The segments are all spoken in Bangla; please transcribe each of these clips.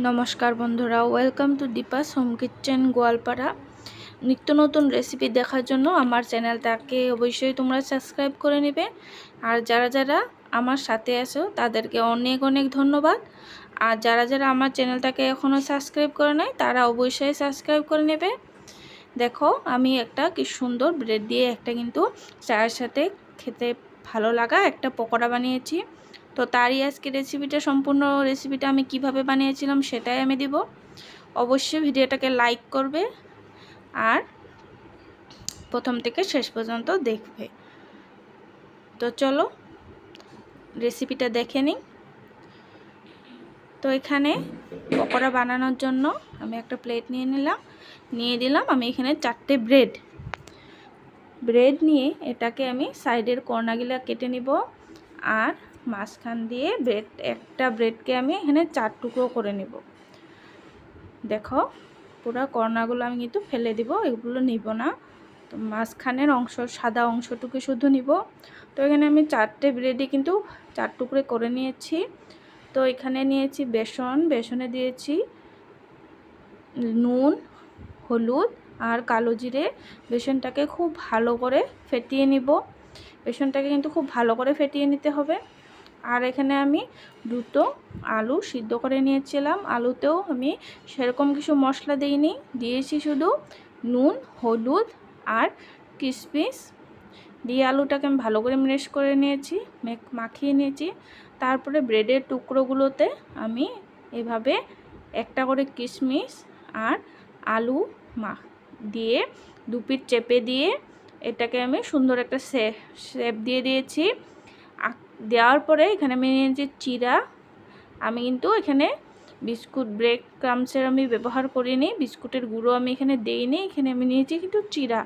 নমস্কার বন্ধুরা welcome to Deepa's home kitchen Goalpara. নিত্য নতুন রেসিপি দেখার জন্য আমার চ্যানেলটাকে অবশ্যই তোমরা সাবস্ক্রাইব করে নেবে। আর যারা যারা আমার সাথে আছো, তাদেরকে অনেক অনেক ধন্যবাদ। আর যারা যারা আমার চ্যানেলটাকে এখনও সাবস্ক্রাইব করে নেয় তারা অবশ্যই সাবস্ক্রাইব করে নেবে। দেখো, আমি একটা কি সুন্দর ব্রেড দিয়ে একটা কিন্তু চায়ের সাথে খেতে ভালো লাগা একটা পকোড়া বানিয়েছি। তো তারই আজকে রেসিপিটা সম্পূর্ণ রেসিপিটা আমি কীভাবে বানিয়েছিলাম সেটাই আমি দিব। অবশ্যই ভিডিওটাকে লাইক করবে আর প্রথম থেকে শেষ পর্যন্ত দেখবে। তো চলো রেসিপিটা দেখে নিই। তো এখানে পকোড়া বানানোর জন্য আমি একটা প্লেট নিয়ে নিলাম। নিয়ে দিলাম আমি এখানে চারটে ব্রেড ব্রেড নিয়ে এটাকে আমি সাইডের কর্নাগুলা কেটে নিব। আর মাঝখান দিয়ে ব্রেড একটা ব্রেডকে আমি এখানে চার টুকরো করে নেব। দেখো, পুরো কর্নাগুলো আমি কিন্তু ফেলে দিব, এগুলো নিব না। তো মাঝখানের অংশ, সাদা অংশটুকু শুধু নিব। তো এখানে আমি চারটে ব্রেডই কিন্তু চার টুকরে করে নিয়েছি। তো এখানে নিয়েছি বেসন, বেসনে দিয়েছি নুন, হলুদ আর কালো জিরে। বেসনটাকে খুব ভালো করে ফেটিয়ে নিব। বেসনটাকে কিন্তু খুব ভালো করে ফেটিয়ে নিতে হবে। আর এখানে আমি দুটো আলু সিদ্ধ করে নিয়েছিলাম। আলুতেও আমি সেরকম কিছু মশলা দিইনি। দিয়েছি শুধু নুন, হলুদ আর কিশমিশ দিয়ে আলুটাকে আমি ভালো করে ম্রেশ করে নিয়েছি মাখিয়ে নিয়েছি। তারপরে ব্রেডের টুকরোগুলোতে আমি এভাবে একটা করে কিশমিশ আর আলু মা দিয়ে দুপিট চেপে দিয়ে এটাকে আমি সুন্দর একটা শেপ দিয়ে দিয়েছি। দেওয়ার পরে এখানে আমি নিয়েছি চিরা। আমি কিন্তু এখানে বিস্কুট ব্রেক ক্রামসের আমি ব্যবহার করিনি। বিস্কুটের গুঁড়ো আমি এখানে দিইনি। এখানে আমি নিয়েছি কিন্তু চিরা।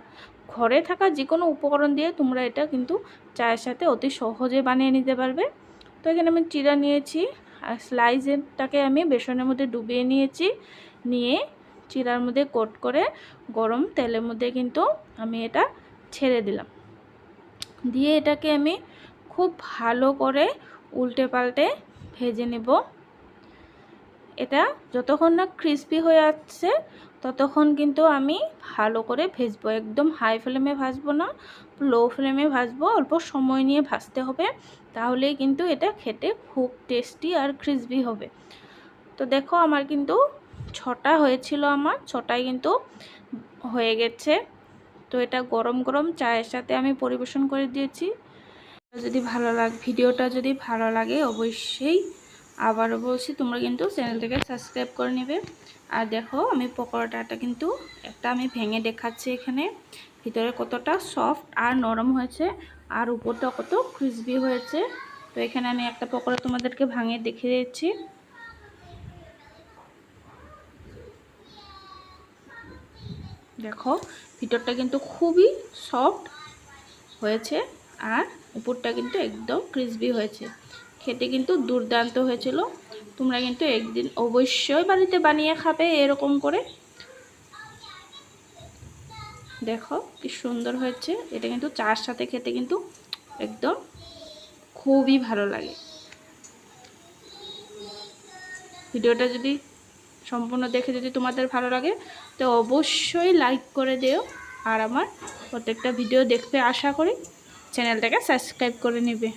ঘরে থাকা যে কোনো উপকরণ দিয়ে তোমরা এটা কিন্তু চায়ের সাথে অতি সহজে বানিয়ে নিতে পারবে। তো এখানে আমি চিরা নিয়েছি। আর স্লাইসেরটাকে আমি বেসনের মধ্যে ডুবিয়ে নিয়েছি। নিয়ে চিরার মধ্যে কোট করে গরম তেলের মধ্যে কিন্তু আমি এটা ছেড়ে দিলাম। দিয়ে এটাকে আমি খুব ভালো করে উল্টে পাল্টে ভেজে নেব। এটা যতক্ষণ না ক্রিসপি হয়ে আসছে, ততক্ষণ কিন্তু আমি ভালো করে ভেজবো। একদম হাই ফ্লেমে ভাজবো না লো ফ্লেমে ভাজবো। অল্প সময় নিয়ে ভাজতে হবে, তাহলেই কিন্তু এটা খেতে খুব টেস্টি আর ক্রিসপি হবে। তো দেখো আমার কিন্তু ছটা হয়েছিল আমার, ছটাই কিন্তু হয়ে গেছে। তো এটা গরম গরম চায়ের সাথে আমি পরিবেশন করে দিয়েছি। যদি ভালো লাগে, ভিডিওটা যদি ভালো লাগে অবশ্যই আবারও বলছি, তোমরা কিন্তু চ্যানেলটাকে সাবস্ক্রাইব করে নেবে। আর দেখো, আমি পকোড়াটা কিন্তু একটা আমি ভেঙে দেখাচ্ছি এখানে। ভিতরে কতটা সফট আর নরম হয়েছে, আর উপরটা কত ক্রিসপি হয়েছে। তো এখানে আমি একটা পকোড়া তোমাদেরকে ভাঙে দেখিয়ে দিচ্ছি। দেখো, ভিতরটা কিন্তু খুবই সফট হয়েছে। আর উপরটা কিন্তু একদম ক্রিসপি হয়েছে। খেতে কিন্তু দুর্দান্ত হয়েছিল। তোমরা কিন্তু একদিন অবশ্যই বাড়িতে বানিয়ে খাবে এরকম করে। দেখো কি সুন্দর হয়েছে। এটা কিন্তু চার সাথে খেতে কিন্তু একদম খুবই ভালো লাগে। ভিডিওটা যদি সম্পূর্ণ দেখে যদি তোমাদের ভালো লাগে, তো অবশ্যই লাইক করে দিও। আর আমার প্রত্যেকটা ভিডিও দেখতে আশা করি। চ্যানেলটাকে সাবস্ক্রাইব করে নেবে।